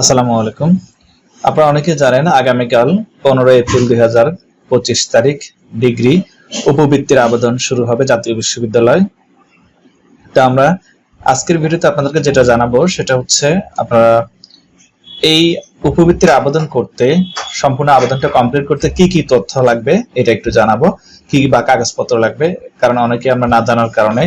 আসসালামু আলাইকুম। আপনারা অনেকে জানেন আগামীকাল পনেরো এপ্রিল দুই হাজার পঁচিশ তারিখ ডিগ্রি উপবৃত্তির আবেদন শুরু হবে জাতীয় বিশ্ববিদ্যালয়। তা আমরা আজকের ভিডিওতে আপনাদেরকে যেটা জানাব সেটা হচ্ছে আপনারা এই উপবৃত্তির আবেদন করতে, সম্পূর্ণ আবেদনটা কমপ্লিট করতে কি কি তথ্য লাগবে এটা একটু জানাব, কি কি বা কাগজপত্র লাগবে, কারণ অনেকে আমরা না জানার কারণে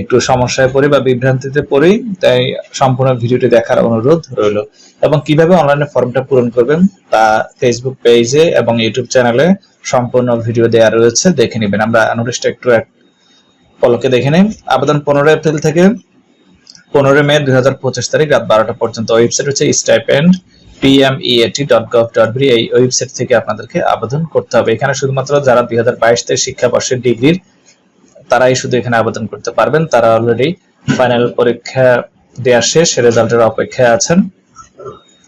একটু সমস্যায় পড়ি বা বিভ্রান্তিতে পড়ি, তাই সম্পূর্ণ ভিডিওটি দেখার অনুরোধ রইল। এবং কীভাবে অনলাইনে ফর্মটা পূরণ করবেন তা ফেসবুক পেজে এবং ইউটিউব চ্যানেলে সম্পূর্ণ ভিডিও দেওয়া রয়েছে, দেখে নেবেন। আমরা নোটিশটা একটু এক পলকে দেখে নিই। আবেদন পনেরো এপ্রিল থেকে পনেরো মে দুই হাজার পঁচিশ তারিখ রাত বারোটা পর্যন্ত। ওয়েবসাইট হচ্ছে stipend PMEAT dot gov dot B এই ওয়েবসাইট থেকে আপনাদেরকে আবেদন করতে হবে। এখানে শুধুমাত্র যারা দুই হাজার বাইশ থেকে শিক্ষাবর্ষের ডিগ্রির তারাই শুধু এখানে আবেদন করতে পারবেন। তারা অলরেডি ফাইনাল পরীক্ষা দেওয়া শেষ রেজাল্টের অপেক্ষায় আছেন।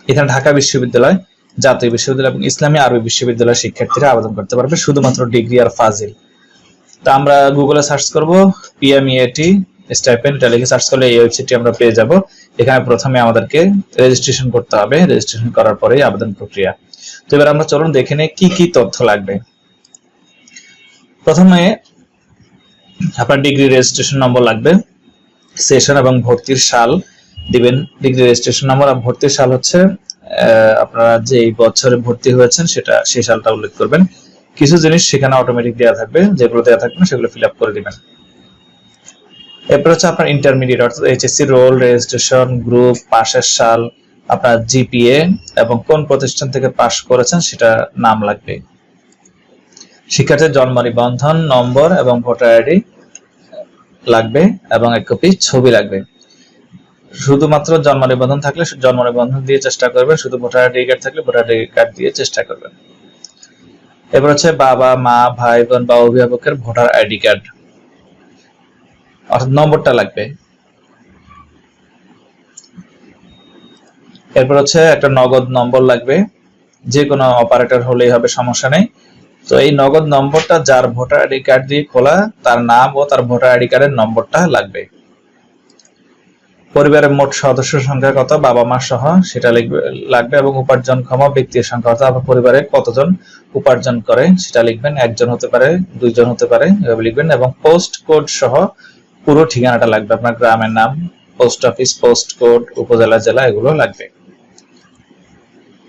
এখানে ঢাকা বিশ্ববিদ্যালয়, জাতীয় বিশ্ববিদ্যালয় এবং ইসলামী আরবি বিশ্ববিদ্যালয়ের শিক্ষার্থীরা আবেদন করতে পারবে, শুধুমাত্র ডিগ্রি আর ফাজিল। তা আমরা গুগলে সার্চ করব পিএমইএটি স্টাইপেন্ড এটা সার্চ করলে এই ওয়েবসাইটটি আমরা পেয়ে যাব। এখানে প্রথমে আমাদেরকে রেজিস্ট্রেশন করতে হবে। রেজিস্ট্রেশন করার পরেই আবেদন প্রক্রিয়া। তো এবার আমরা চলুন দেখে নিই কি কি তথ্য লাগবে। প্রথমে আপনার ডিগ্রি রেজিস্ট্রেশন নম্বর লাগবে। সেশন এবং ভর্তির সাল দিবেন। ডিগ্রি রেজিস্ট্রেশন নম্বর আর ভর্তির সাল হচ্ছে আপনারা যে বছরে ভর্তি হয়েছেন সেটা, সেই সালটা উল্লেখ করবেন। কিছু জিনিস সেখানে অটোমেটিক দেওয়া থাকবে। যেগুলো দেওয়া থাকবে না, সেগুলো ফিল আপ করে দিবেন। এরপর হচ্ছে আপনার ইন্টারমিডিয়েট অর্থাৎ এইচএসসি রোল রেজিস্ট্রেশন গ্রুপ পাশের সাল, আপনার জিপিএ এবং কোন প্রতিষ্ঠান থেকে পাশ করেছেন সেটা নাম লাগবে। শিক্ষার্থীর জন্ম নিবন্ধন, নম্বর এবং ভোটার আইডি লাগবে এবং এক কপি ছবি লাগবে। শুধুমাত্র জন্ম নিবন্ধন থাকলে জন্ম নিবন্ধন দিয়ে চেষ্টা করবেন, শুধু ভোটার আইডি কার্ড থাকলে ভোটার আইডি কার্ড দিয়ে চেষ্টা করবেন। এবার হচ্ছে বাবা, মা, ভাই, বোন বা অভিভাবকের ভোটার আইডি কার্ড। অর্থাৎ নম্বরটা লাগবে। এরপর হচ্ছে একটা নগদ নম্বর লাগবে। যে কোনো অপারেটর হলেই হবে, সমস্যা নেই। তো এই নগদ নম্বরটা যার ভোটার আইডি কার্ড দিয়ে খোলা, তার নাম ও তার ভোটার আইডি কার্ডের নম্বরটা লাগবে। পরিবারের মোট সদস্য সংখ্যা কত, বাবা মা সহ, সেটা লিখবে, লাগবে এবং উপার্জন উপার্জনক্ষম ব্যক্তির সংখ্যা, অর্থাৎ আপনার পরিবারে কতজন উপার্জন করে, সেটা লিখবেন, একজন হতে পারে, দুইজন হতে পারে, এভাবে লিখবেন এবং পোস্ট কোড সহ পুরো ঠিকানাটা লাগবে। আপনার গ্রামের নাম, পোস্ট অফিস, পোস্ট কোড, উপজেলা, জেলা, এগুলো লাগবে।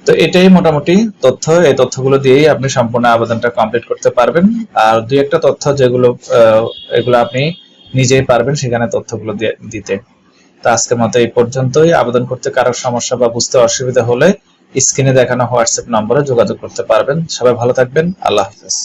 তো এটাই মোটামুটি তথ্য। এই তথ্যগুলো দিয়েই আপনি সম্পূর্ণ আবেদনটা কমপ্লিট করতে পারবেন। আর দুই একটা তথ্য যেগুলো এগুলো আপনি নিজেই পারবেন সেখানে তথ্যগুলো দিতে। তো আজকের মতো এই পর্যন্তই। আবেদন করতে কারও সমস্যা বা বুঝতে অসুবিধা হলে স্ক্রিনে দেখানো হোয়াটসঅ্যাপ নম্বরে যোগাযোগ করতে পারবেন। সবাই ভালো থাকবেন। আল্লাহ হাফেজ।